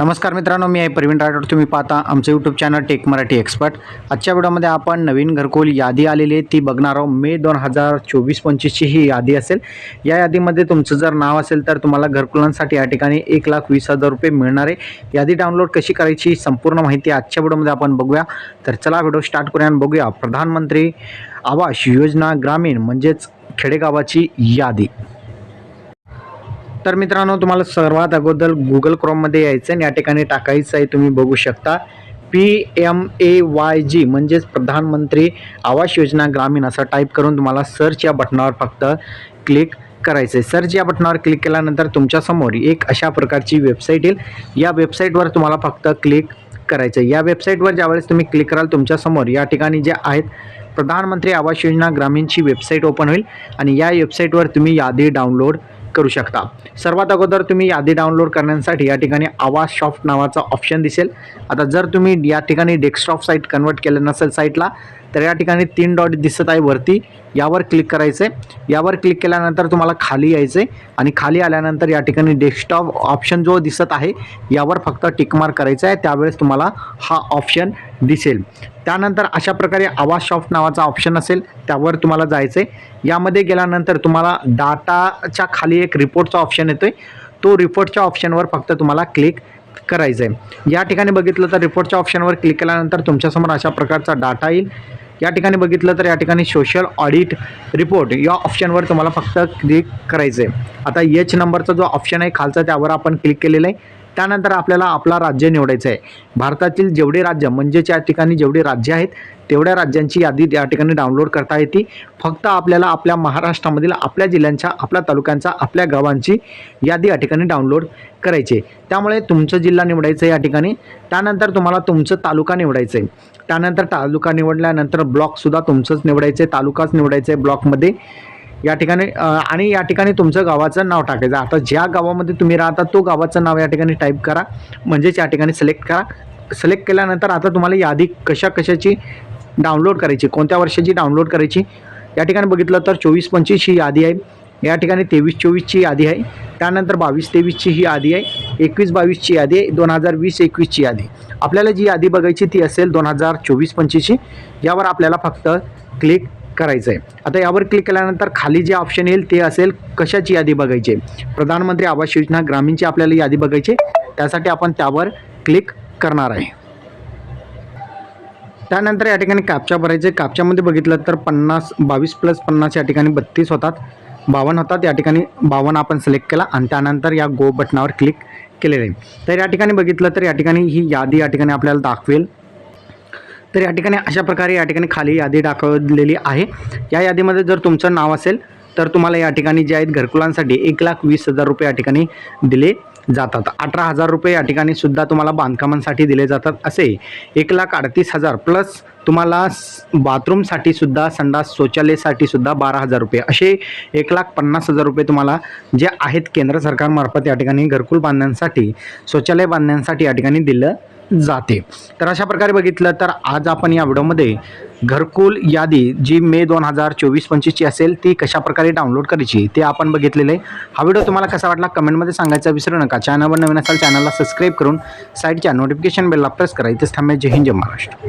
नमस्कार मित्रांनो मी आहे प्रवीण राठोड. तुम्ही पाहता आमचं YouTube channel tech Marathi expert आजच्या व्हिडिओमध्ये आपण नवीन घरकुल यादी आलेली आहे. ती बघणार आहोत. मे दोन हजार चोवीस पंचवीसची ही यादी असेल. या यादीमध्ये तुमचं जर नाव असेल तर तुम्हाला घरकुलांसाठी या ठिकाणी एक लाख वीस हजार रुपये मिळणार आहे. यादी डाउनलोड कशी करायची संपूर्ण माहिती आजच्या व्हिडिओमध्ये आपण बघूया. तर चला व्हिडिओ स्टार्ट करूया आणि बघूया. प्रधानमंत्री आवास योजना ग्रामीण म्हणजेच खेडेगावाची यादी. तर मित्रांनो तुम्हाला सर्वात अगोदर गुगल क्रोममध्ये यायचं आणि या ठिकाणी टाकायचं आहे तुम्ही बघू शकता. P M A Y G म्हणजेच प्रधानमंत्री आवास योजना ग्रामीण असं टाईप करून तुम्हाला सर्च या बटनावर फक्त क्लिक करायचं आहे सर्च या बटनावर क्लिक केल्यानंतर तुमच्यासमोर एक अशा प्रकारची वेबसाईट येईल. या वेबसाईटवर तुम्हाला फक्त क्लिक करायचं आहे या वेबसाईटवर ज्यावेळेस तुम्ही क्लिक कराल तुमच्यासमोर या ठिकाणी जे आहेत प्रधानमंत्री आवास योजना ग्रामीणची वेबसाईट ओपन होईल. आणि या वेबसाईटवर तुम्ही यादी डाउनलोड करू शकता. सर्वात अगोदर तुम्ही यादी डाउनलोड करण्यासाठी या ठिकाणी आवाज सॉफ्ट नावाचा ऑप्शन दिसेल. आता जर तुम्ही या ठिकाणी डेस्कटॉप साईट कन्वर्ट केलं नसेल साईटला तर या ठिकाणी तीन डॉट दिसत आहे वरती. यावर क्लिक करायचं आहे यावर क्लिक केल्यानंतर तुम्हाला खाली यायचं आहे आणि खाली आल्यानंतर या ठिकाणी डेस्कटॉप ऑप्शन जो दिसत आहे यावर फक्त टिकमार्क करायचं आहे त्यावेळेस तुम्हाला हा ऑप्शन दिसेल. त्यानंतर अशा प्रकारे आवाज सॉफ्ट नावाचा ऑप्शन असेल त्यावर तुम्हाला जायचं आहे यामध्ये गेल्यानंतर तुम्हाला डाटाच्या खाली एक रिपोर्टचा ऑप्शन येतो आहे तो रिपोर्टच्या ऑप्शनवर फक्त तुम्हाला क्लिक करायचं आहे या ठिकाणी बघितलं तर रिपोर्टच्या ऑप्शनवर क्लिक केल्यानंतर तुमच्यासमोर अशा प्रकारचा डाटा येईल. या ठिकाणी बघितलं तर या ठिकाणी सोशल ऑडिट रिपोर्ट या ऑप्शनवर तुम्हाला फक्त क्लिक करायचं आहे आता एच नंबरचा जो ऑप्शन आहे खालचा त्यावर आपण क्लिक केलेलं आहे. त्यानंतर आपल्याला आपला राज्य निवडायचं आहे भारतातील जेवढे राज्य म्हणजेच या ठिकाणी जेवढे राज्य आहेत तेवढ्या राज्यांची यादी या ठिकाणी डाउनलोड करता येते फक्त आपल्याला आपल्या महाराष्ट्रामधील आपल्या जिल्ह्यांच्या आपल्या तालुक्यांचा आपल्या गावांची यादी या ठिकाणी डाउनलोड करायची आहे. त्यामुळे तुमचं जिल्हा निवडायचं आहे या ठिकाणी. त्यानंतर तुम्हाला तुमचं तालुका निवडायचं आहे त्यानंतर तालुका निवडल्यानंतर ब्लॉकसुद्धा तुमचंच निवडायचं आहे तालुकाच निवडायचं आहे ब्लॉकमध्ये. या ठिकाणी आणि या ठिकाणी तुमचं गावाचं नाव टाकायचं. आता ज्या गावामध्ये तुम्ही राहता तो गावाचं नाव या ठिकाणी टाईप करा. म्हणजेच या ठिकाणी सिलेक्ट करा. सिलेक्ट केल्यानंतर आता तुम्हाला यादी कशा कशाची डाउनलोड करायची कोणत्या वर्षाची डाउनलोड करायची या ठिकाणी बघितलं तर चोवीस पंचवीस ही यादी आहे. या ठिकाणी तेवीस चोवीसची यादी आहे. त्यानंतर बावीस तेवीसची ही यादी आहे. एकवीस बावीसची यादी आहे. दोन हजार वीस एकवीसची यादी. आपल्याला जी यादी बघायची ती असेल दोन हजार चोवीस पंचवीसची यावर आपल्याला फक्त क्लिक करायचं आहे आता यावर क्लिक केल्यानंतर खाली जे ऑप्शन येईल ते असेल कशाची यादी बघायची? आहे प्रधानमंत्री आवास योजना ग्रामीणची आपल्याला यादी बघायची आहे. त्यासाठी आपण त्यावर क्लिक करणार आहे. त्यानंतर या ठिकाणी कॅपच्या भरायचे कापच्यामध्ये बघितलं तर पन्नास बावीस प्लस पन्नास या ठिकाणी बत्तीस होतात. बावन्न होतात. या ठिकाणी बावन्न आपण सिलेक्ट केला आणि त्यानंतर या गो बटनावर क्लिक केलेलं आहे. तर या ठिकाणी बघितलं तर या ठिकाणी ही यादी या ठिकाणी आपल्याला दाखवेल. तर या ठिकाणी अशा प्रकारे या ठिकाणी खाली यादी दाखवलेली आहे. या यादीमध्ये जर तुमचं नाव असेल तर तुम्हाला या ठिकाणी जे आहेत घरकुलांसाठी एक लाख वीस हजार रुपये या ठिकाणी दिले जातात. अठरा हजार रुपये या ठिकाणी सुद्धा तुम्हाला बांधकामांसाठी दिले जातात असे. एक लाख अडतीस हजार प्लस तुम्हाला बाथरूमसाठी सुद्धा संडास शौचालयासाठी सुद्धा बारा हजार रुपये. असे एक लाख पन्नास हजार रुपये तुम्हाला जे आहेत केंद्र सरकारमार्फत या ठिकाणी घरकुल बांधण्यासाठी शौचालय बांधण्यासाठी या ठिकाणी दिलं जाते. तर अशा प्रकारे बघितलं तर आज आपण या व्हिडिओमध्ये घरकुल यादी जी मे दोन हजार चोवीस पंचवीसची असेल ती कशा प्रकारे डाउनलोड करायची ते आपण बघितलेलं आहे. हा व्हिडिओ तुम्हाला कसा वाटला कमेंटमध्ये सांगायचा विसरू नका. चॅनलवर नवीन असाल चॅनलला सबस्क्राईब करून साईडच्या नोटिफिकेशन बेलला प्रेस करा. इथेच थांबे जय हिंद जय महाराष्ट्र.